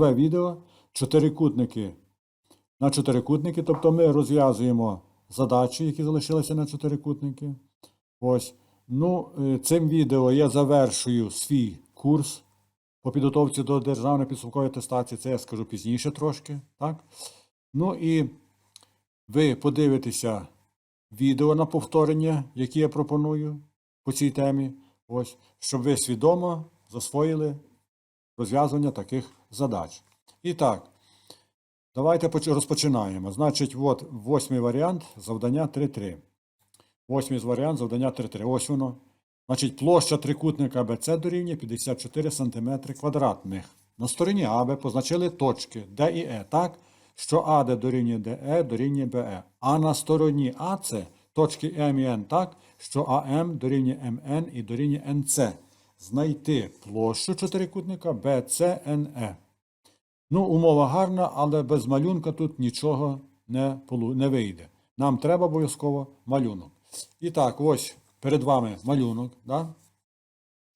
чергове відео. Чотирикутники на чотирикутники. Тобто ми розв'язуємо задачі, які залишилися на чотирикутники. Ось. Ну, е, цим відео я завершую свій курс по підготовці до державної підсумкової атестації. Це я скажу пізніше трошки. Так? Ну і ви подивитеся відео на повторення, які я пропоную по цій темі, ось, щоб ви свідомо засвоїли розв'язування таких задач. І так, давайте розпочинаємо. Значить, от восьмий варіант завдання 3.3. Восьмий варіант завдання 3.3. Ось воно. Значить, площа трикутника БЦ дорівнює 54 см квадратних. На стороні АБ позначили точки Д і Е так, що АД дорівнює ДЕ дорівнює БЕ. А на стороні АЦ точки М і Н так, що АМ дорівнює МН і дорівнює НЦ. Знайти площу чотирикутника BCNE. Ну, умова гарна, але без малюнка тут нічого не, не вийде. Нам треба обов'язково малюнок. І так, ось перед вами малюнок. Да?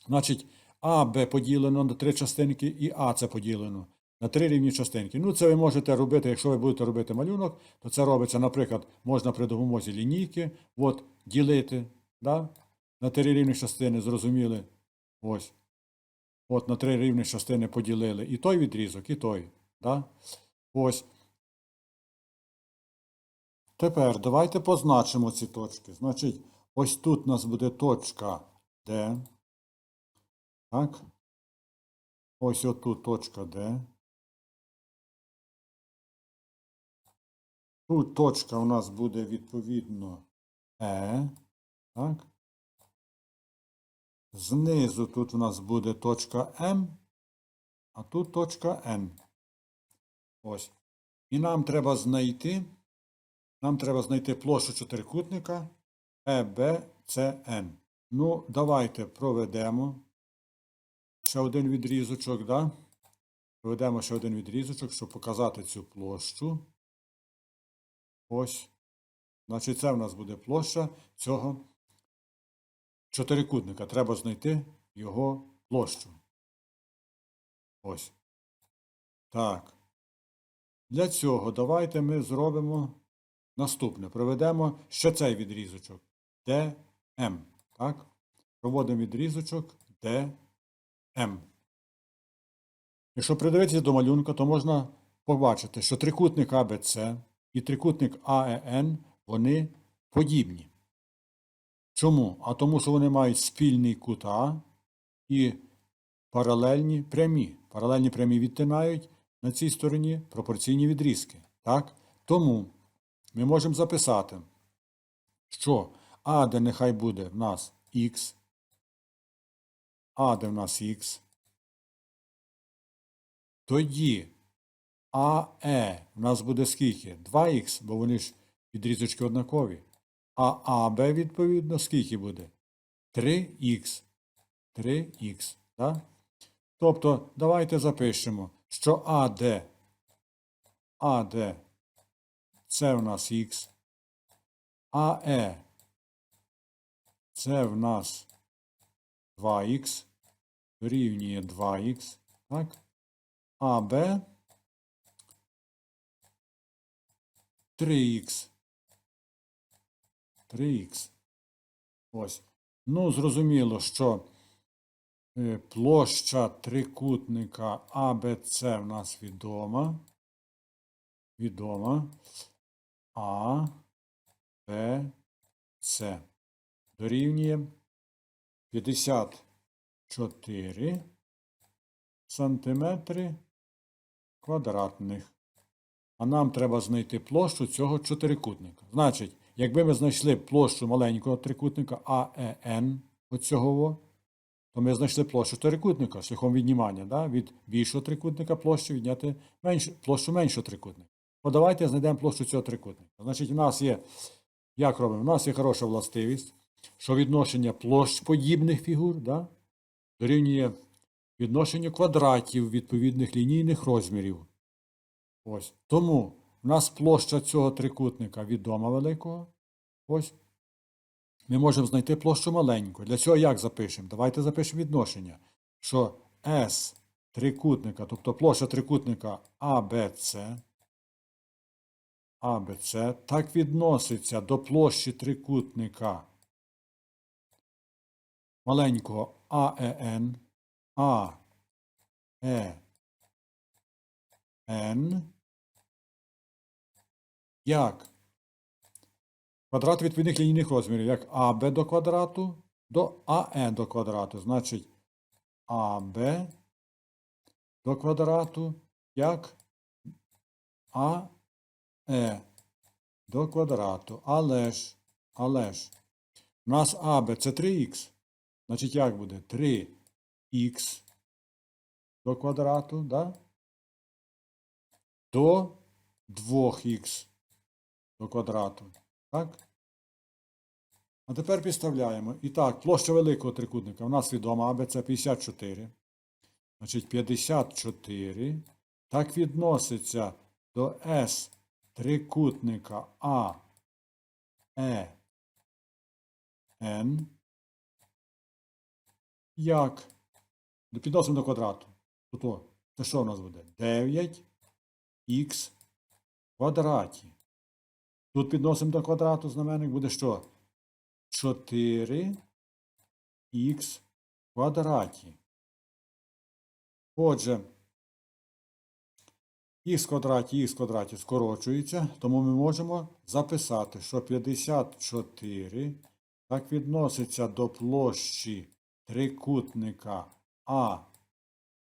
Значить, АБ поділено на три частинки, і АЦ поділено на три рівні частинки. Ну, це ви можете робити, якщо ви будете робити малюнок, то це робиться, наприклад, можна при допомозі лінійки, от, ділити да? на три рівні частини, зрозуміли. Ось. От на три рівні частини поділили і той відрізок, і той. Да? Ось. Тепер давайте позначимо ці точки. Значить, ось тут у нас буде точка Д. Так. Ось отут точка Д. Тут точка у нас буде відповідно Е. Так. Знизу тут у нас буде точка М, а тут точка Н. Ось. І нам треба знайти, нам треба знайти площу чотирикутника Е, EBCN. Ну, давайте проведемо ще один відрізочок, да? Проведемо ще один відрізочок, щоб показати цю площу. Ось. Значить, це в нас буде площа цього чотирикутника. Треба знайти його площу. Ось. Так. Для цього давайте ми зробимо наступне. Проведемо ще цей відрізочок. DM. Так? Проводимо відрізочок DM. Якщо придивитися до малюнка, то можна побачити, що трикутник АБЦ і трикутник АЕН вони подібні. Чому? А тому, що вони мають спільний кут А і паралельні прямі. Паралельні прямі відтинають на цій стороні пропорційні відрізки. Так? Тому ми можемо записати, що А, де нехай буде в нас Х, А, в нас Х, тоді АЕ в нас буде скільки? 2х, бо вони ж відрізочки однакові. А АБ, відповідно, скільки буде? 3х. 3х. Да? Тобто, давайте запишемо, що АД, АД це в нас х, АЕ це в нас 2х, дорівнює 2х, так? АБ 3х. 3х. Ось. Ну, зрозуміло, що е, площа трикутника АБЦ в нас відома. Відома. А, Б, С. Дорівнює 54 сантиметри квадратних. А нам треба знайти площу цього чотирикутника. Значить, якби ми знайшли площу маленького трикутника АЕН, оцього, то ми знайшли площу трикутника шляхом віднімання. Да? Від більшого трикутника площу відняти меншу, площу меншого трикутника. Подавайте знайдемо площу цього трикутника. Значить, у нас є, як робимо? У нас є хороша властивість, що відношення площ подібних фігур да? дорівнює відношенню квадратів відповідних лінійних розмірів. Ось. Тому в нас площа цього трикутника відома великого. Ось. Ми можемо знайти площу маленьку. Для цього як запишемо? Давайте запишемо відношення, що S трикутника, тобто площа трикутника АБЦ, АБЦ, так відноситься до площі трикутника маленького АЕН, АЕН, як квадрат відповідних лінійних розмірів, як АБ до квадрату до АЕ до квадрату. Значить, АБ до квадрату як АЕ до квадрату. Але ж, але ж, у нас АБ це 3х. Значить, як буде? 3х до квадрату, да? До 2х до квадрату. Так? А тепер підставляємо. І так, площа великого трикутника у нас відома АБ це 54. Значить, 54. Так відноситься до С трикутника А, Е, Н. Як? Ну, Підносимо до квадрату. Тобто, це що у нас буде? 9х квадраті. Тут підносимо до квадрату знаменник буде що? 4х квадраті. Отже, х квадраті, х квадраті скорочується, тому ми можемо записати, що 54 так відноситься до площі трикутника А,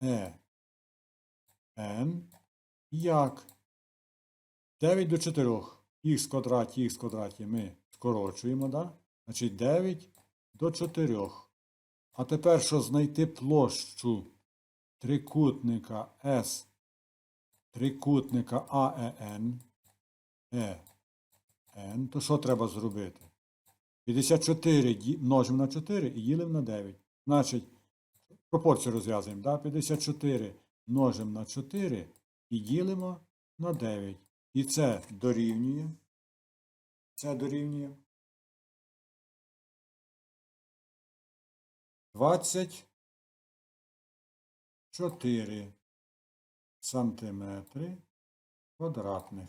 Е, Н, як 9 до 4. Х квадраті, х квадраті ми скорочуємо, да? Значить 9 до 4. А тепер, що знайти площу трикутника С, трикутника АЕН, ЕН, то що треба зробити? 54 ді- множимо на 4 і ділимо на 9. Значить, пропорцію розв'язуємо, да? 54 множимо на 4 і ділимо на 9. І це дорівнює. Це дорівнює. 24 сантиметри квадратних.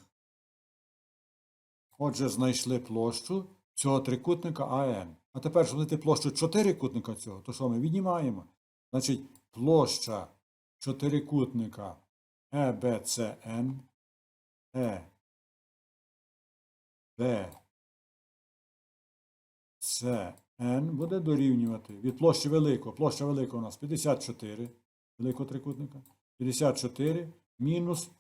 Отже, знайшли площу цього трикутника АН. А тепер, щоб знайти площу чотирикутника цього, то що ми віднімаємо? Значить, площа чотирикутника ЕБЦН Е Б С Н буде дорівнювати від площі великого. Площа великого у нас 54 великого трикутника. 54 мінус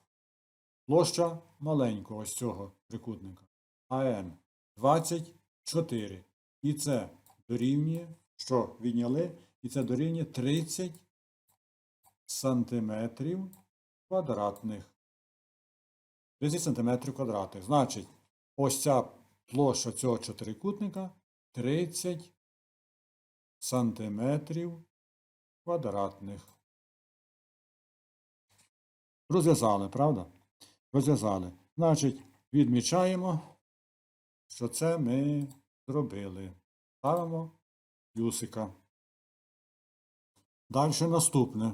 площа маленького ось цього трикутника. АН 24. І це дорівнює, що відняли, і це дорівнює 30 сантиметрів квадратних. 30 см квадратних. Значить, ось ця площа цього чотирикутника 30 сантиметрів квадратних. Розв'язали, правда? Розв'язали. Значить, відмічаємо, що це ми зробили. Ставимо плюсика. Далі наступне.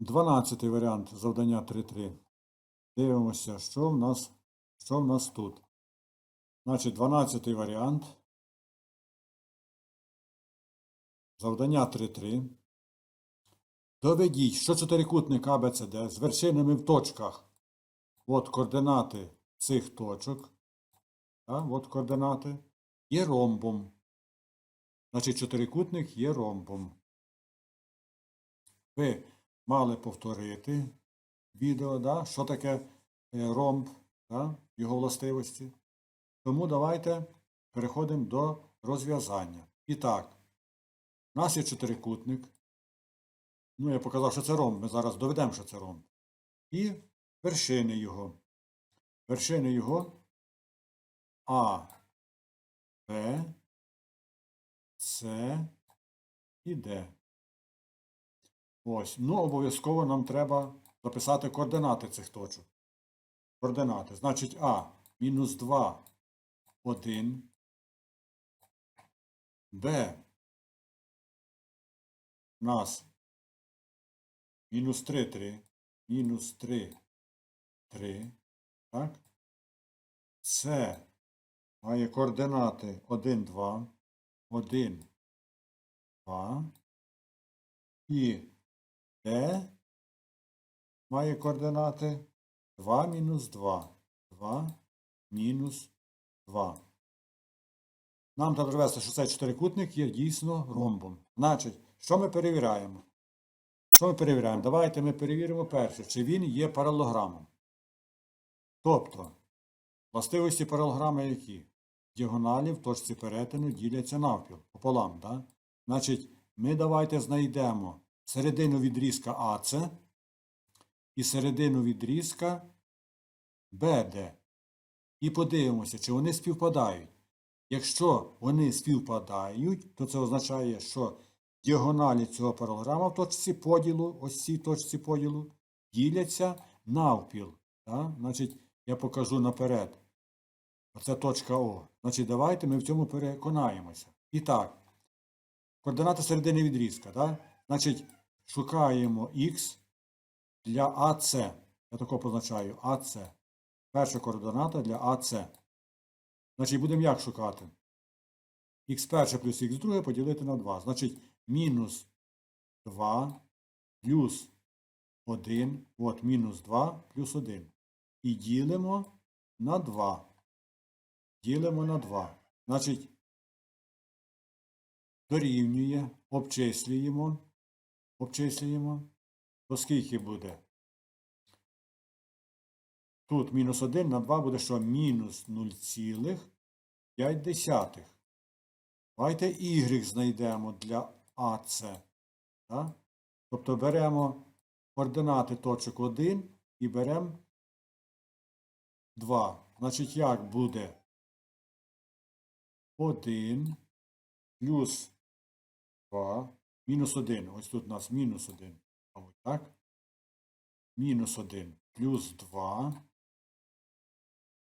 12 варіант завдання 3.3. Дивимося, що в нас, що в нас тут. Значить, 12 варіант. Завдання 3.3. Доведіть, що чотирикутник ABCD з вершинами в точках. От координати цих точок. А, от координати. Є ромбом. Значить, чотирикутник є ромбом. Ви мали повторити відео, да? що таке е, ромб, да? його властивості. Тому давайте переходимо до розв'язання. І так, у нас є чотирикутник. Ну, я показав, що це ромб. Ми зараз доведемо, що це ромб. І вершини його. Вершини його А, Б, С і Д. Ось. Ну, обов'язково нам треба записати координати цих точок. Координати. Значить, А мінус 2, 1. Б. У нас мінус 3, 3, мінус 3, 3, так? С має координати 1, 2, 1, 2, і Д має координати 2 мінус 2, 2 мінус 2. Нам треба довести, що цей чотирикутник є дійсно ромбом. Значить, що ми перевіряємо? Що ми перевіряємо? Давайте ми перевіримо перше, чи він є паралограмом. Тобто, властивості паралограми які? Діагоналі в точці перетину діляться навпіл, пополам. Да? Значить, ми давайте знайдемо середину відрізка АЦ і середину відрізка БД. І подивимося, чи вони співпадають. Якщо вони співпадають, то це означає, що діагоналі цього паралограма в точці поділу, ось цій точці поділу, діляться навпіл. Так? Значить, я покажу наперед. Оце точка О. Значить, давайте ми в цьому переконаємося. І так, координати середини відрізка. Так? Значить, шукаємо х для АЦ. Я тако позначаю АЦ. Перша координата для АЦ. Значить, будемо як шукати? х перше плюс х друге поділити на 2. Значить, мінус 2 плюс 1. От, мінус 2 плюс 1. І ділимо на 2. Ділимо на 2. Значить, дорівнює, обчислюємо. Обчислюємо. То скільки буде? Тут мінус 1 на 2 буде що? Мінус 0,5. Давайте y знайдемо для АЦ. Так? Тобто беремо координати точок 1 і беремо 2. Значить, як буде 1 плюс 2 мінус 1. Ось тут у нас мінус 1. Так? Мінус 1 плюс 2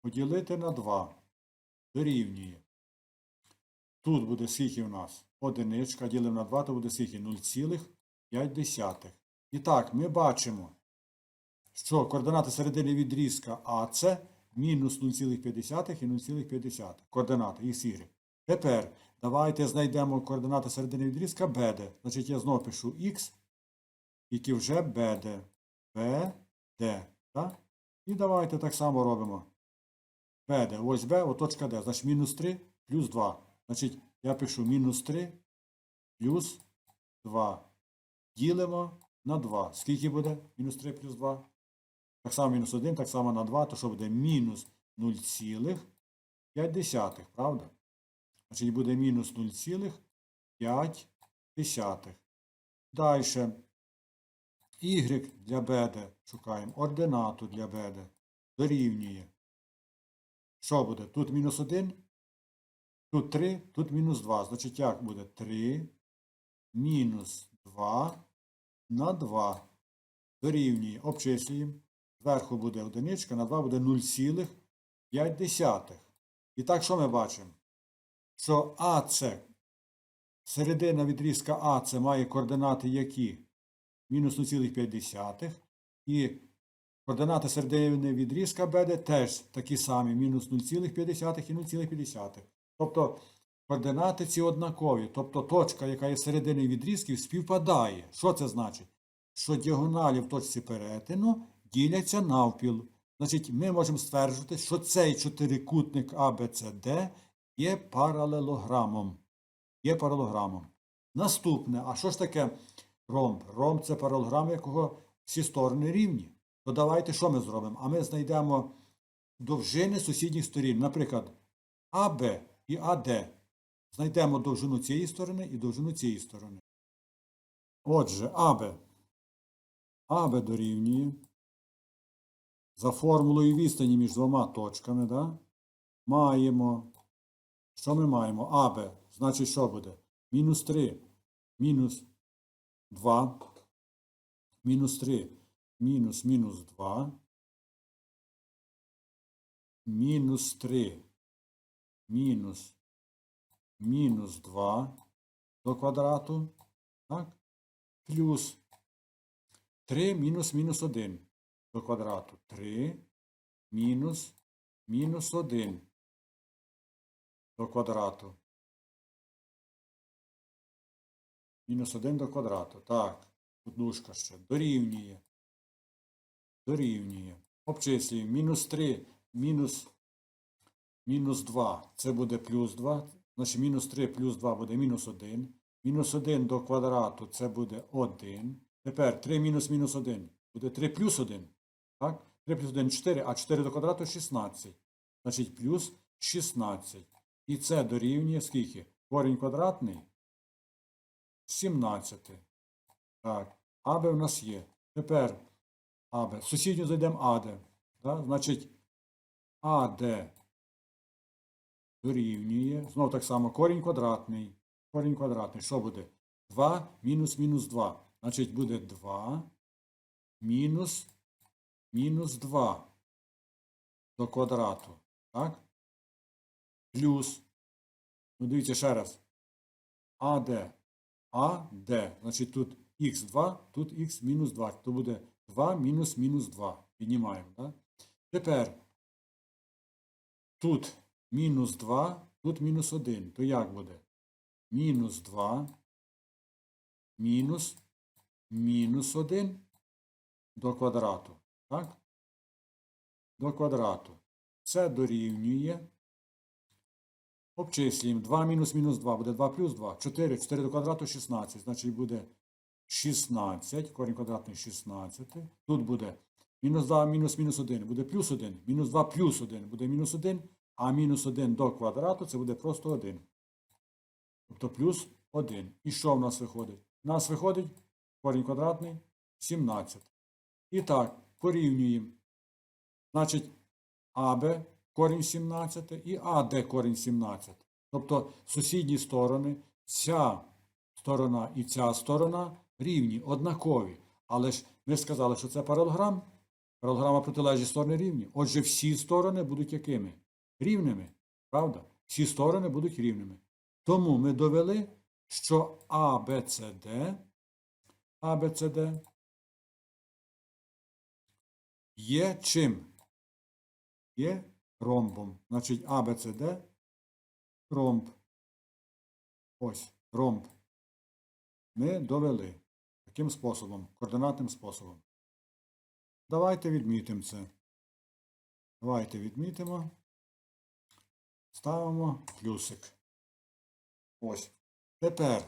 поділити на 2 дорівнює. Тут буде скільки у нас? Одиничка, ділимо на 2, то буде скільки? 0,5. І так, ми бачимо, що координати середини відрізка АЦ мінус 0,5 і 0,5. Координати х, y. Тепер давайте знайдемо координати середини відрізка BD. Значить, я знову пишу х, які вже. BD. Так? І давайте так само робимо. BD. Ось B, от точка D. Значить, мінус 3 плюс 2. Значить, я пишу мінус 3 плюс 2. Ділимо на 2. Скільки буде? Мінус 3 плюс 2. Так само мінус 1, так само на 2, то що буде мінус 0,5, правда? Значить, буде мінус 0,5. Далі. Y для BD шукаємо. Ординату для BD дорівнює. Що буде? Тут мінус 1, тут 3, тут мінус 2. Значить, як буде? 3 мінус 2 на 2. Дорівнює. Обчислюємо. Зверху буде одиничка, на 2 буде 0,5. І так, що ми бачимо? Що АЦ, середина відрізка АЦ має координати які? Мінус 0,5. І координати середини відрізка БД теж такі самі, мінус 0,5 і 0,5. Тобто координати ці однакові. Тобто точка, яка є середини відрізків, співпадає. Що це значить? Що діагоналі в точці перетину діляться навпіл. Значить, ми можемо стверджувати, що цей чотирикутник ABCD є паралелограмом. Є паралелограмом. Наступне, а що ж таке ромб? Ромб це паралелограм, якого всі сторони рівні. То давайте що ми зробимо? А ми знайдемо довжини сусідніх сторін. Наприклад, АБ і АД. Знайдемо довжину цієї сторони і довжину цієї сторони. Отже, АБ. АБ дорівнює. За формулою відстані між двома точками, да? маємо. Що ми маємо? АБ. Значить, що буде? Мінус 3. Мінус 2. Мінус 3. Мінус мінус 2. Мінус 3. Мінус. Мінус 2 до квадрату. Так? Плюс 3 мінус мінус 1 до квадрату. 3 мінус мінус 1 до квадрату. Мінус 1 до квадрату. Так, тут дужка ще. Дорівнює. Дорівнює. Обчислюємо. Мінус 3, мінус, мінус 2. Це буде плюс 2. Значить, мінус 3 плюс 2 буде мінус 1. Мінус 1 до квадрату це буде 1. Тепер 3 мінус мінус 1 буде 3 плюс 1. Так? 3 плюс 1 4, а 4 до квадрату 16. Значить, плюс 16. І це дорівнює скільки? Корінь квадратний 17. Так, АБ в нас є. Тепер АБ. Сусідню зайдемо АД. Так? Значить, АД дорівнює. Знов так само корінь квадратний. Корінь квадратний. Що буде? 2 мінус мінус 2. Значить, буде 2 мінус мінус 2 до квадрату. Так? Плюс. Ну, дивіться ще раз. АД. АД. Значить, тут х2, тут х мінус 2. То буде 2 мінус мінус 2. Піднімаємо. Так? Тепер тут мінус 2, тут мінус 1. То як буде? Мінус 2 мінус мінус 1 до квадрату. Так? До квадрату. Це дорівнює. Обчислюємо. 2 мінус мінус 2 буде 2 плюс 2. 4. 4 до квадрату 16. Значить буде 16. Корінь квадратний 16. Тут буде мінус 2 мінус мінус 1. Буде плюс 1. Мінус 2 плюс 1 буде мінус 1. А мінус 1 до квадрату це буде просто 1. Тобто плюс 1. І що в нас виходить? У нас виходить корінь квадратний 17. І так, порівнюємо. Значить, АБ корінь 17 і АД корінь 17. Тобто сусідні сторони, ця сторона і ця сторона рівні, однакові. Але ж ми сказали, що це паралограм. Паралограма протилежні сторони рівні. Отже, всі сторони будуть якими? Рівними. Правда? Всі сторони будуть рівними. Тому ми довели, що ABCD, ABCD є чим? Є ромбом. Значить, ABCD ромб. Ось ромб. Ми довели таким способом, координатним способом. Давайте відмітимо це. Давайте відмітимо. Ставимо плюсик. Ось. Тепер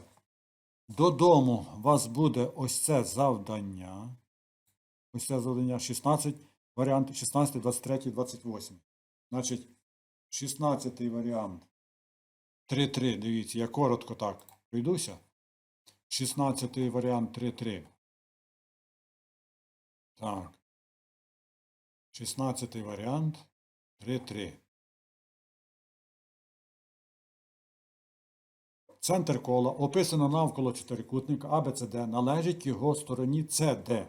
додому у вас буде ось це завдання. Ось це завдання 16, варіант 16, 23, 28. Значить, 16 варіант. 3-3. Дивіться, я коротко так пройдуся. 16 варіант 3-3. Так. 16 варіант 3-3. Центр кола описано навколо чотирикутника АБЦД належить його стороні CD.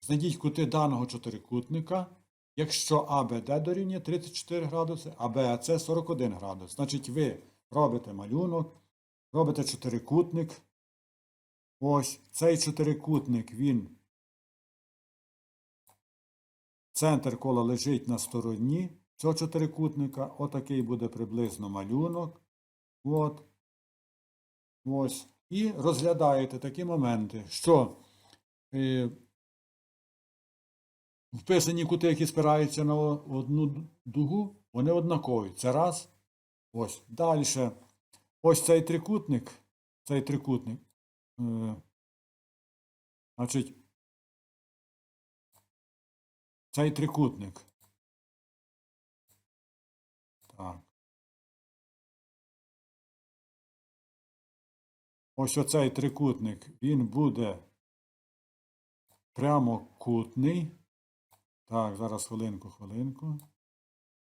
Знайдіть кути даного чотирикутника, якщо АБД дорівнює 34 градуси, а БАЦ 41 градус. Значить, ви робите малюнок, робите чотирикутник. Ось цей чотирикутник, він. Центр кола лежить на стороні цього чотирикутника. Отакий буде приблизно малюнок. От. Ось. І розглядаєте такі моменти, що е, вписані кути, які спираються на одну дугу, вони однакові. Це раз. Ось. Далі. Ось цей трикутник. Цей трикутник. Е, значить, цей трикутник. Так. Ось оцей трикутник, він буде прямокутний. Так, зараз хвилинку, хвилинку.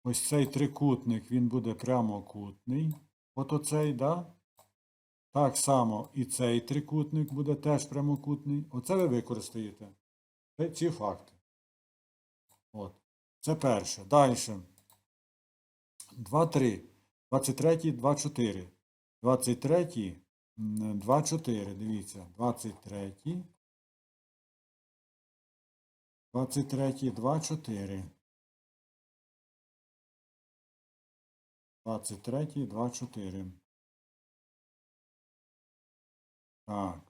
Ось цей трикутник, він буде прямокутний. От оцей, да? Так само і цей трикутник буде теж прямокутний. Оце ви використаєте. Ці факти. От. Це перше. Далі. 2, 3. 23, 2, 4. 23, 2, 4. Дивіться. 23. 23, 2, 4. 23, 2, 4. Так.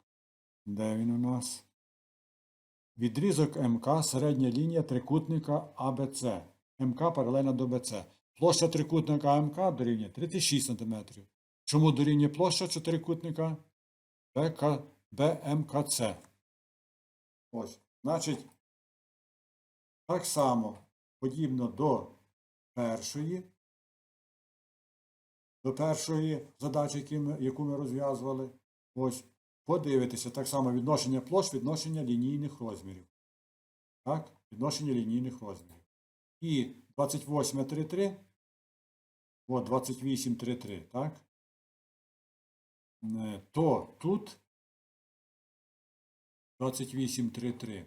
Де він у нас? Відрізок МК, середня лінія трикутника АБЦ. МК паралельно до БЦ. Площа трикутника АМК дорівнює 36 см. Чому дорівнює площа чотирикутника БК, БМКЦ? Ось. Значить, так само подібно до першої, до першої задачі, яку ми розв'язували. Ось. Подивитися так само відношення площ, відношення лінійних розмірів. Так? Відношення лінійних розмірів. І 28,33. От 28,33, так? Е, То тут 28,33.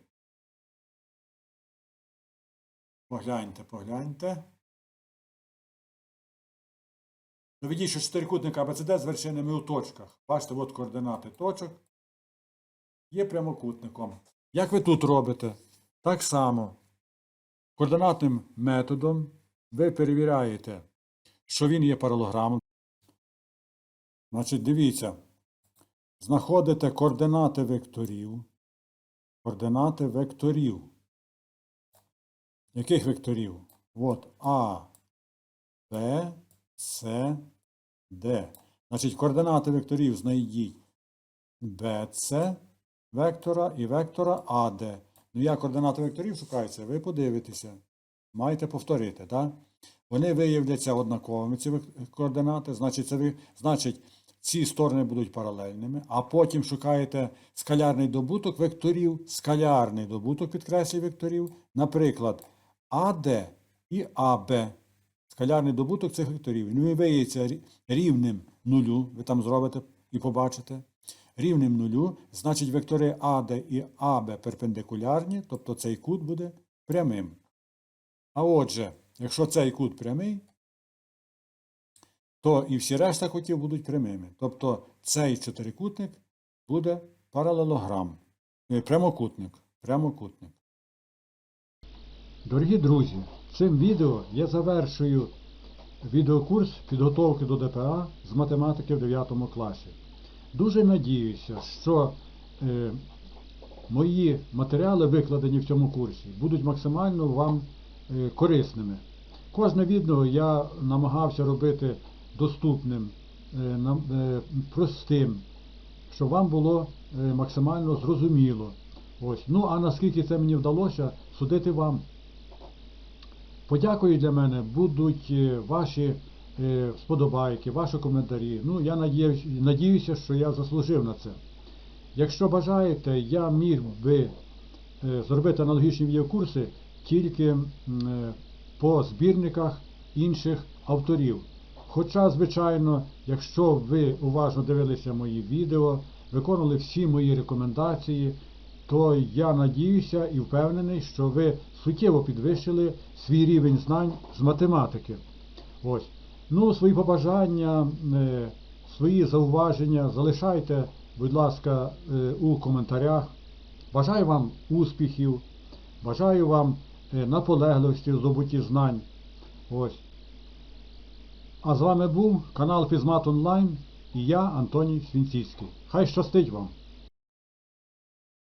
Погляньте, погляньте. Доведіть, що чотирикутник АБЦД з вершинами у точках. Бачите, от координати точок. Є прямокутником. Як ви тут робите? Так само. Координатним методом ви перевіряєте, що він є паралограмом. Значить, дивіться. Знаходите координати векторів. Координати векторів. Яких векторів? От А, Б, С, Д. Значить, координати векторів знайдіть БЦ вектора і вектора АД. Ну, як координати векторів шукаються, ви подивитеся. Маєте повторити, так? Вони виявляться однаковими, ці координати. Значить, це ви, значить, ці сторони будуть паралельними, а потім шукаєте скалярний добуток векторів, скалярний добуток підкреслює векторів, наприклад, АД і АБ. Скалярний добуток цих векторів. Він виявиться рівним нулю, ви там зробите і побачите. Рівним нулю, значить вектори АД і АБ перпендикулярні, тобто цей кут буде прямим. А отже, якщо цей кут прямий, то і всі решта кутів будуть прямими. Тобто цей чотирикутник буде паралелограм. Е, Прямокутник. Прямокутник. Дорогі друзі, цим відео я завершую відеокурс підготовки до ДПА з математики в 9 класі. Дуже надіюся, що е, мої матеріали, викладені в цьому курсі, будуть максимально вам е, корисними. Кожне відео я намагався робити доступним, е, е, простим, щоб вам було е, максимально зрозуміло. Ось. Ну а наскільки це мені вдалося, судити вам. Подякою для мене будуть е, ваші е, сподобайки, ваші коментарі. Ну, я надіюся, що я заслужив на це. Якщо бажаєте, я міг би е, зробити аналогічні відеокурси тільки е, по збірниках інших авторів. Хоча, звичайно, якщо ви уважно дивилися мої відео, виконали всі мої рекомендації, то я надіюся і впевнений, що ви суттєво підвищили свій рівень знань з математики. Ось. Ну, свої побажання, е, свої зауваження залишайте, будь ласка, е, у коментарях. Бажаю вам успіхів, бажаю вам е, наполегливості в здобутті знань. Ось. А з вами був канал Фізмат Онлайн і я, Антоній Свінціцький. Хай щастить вам!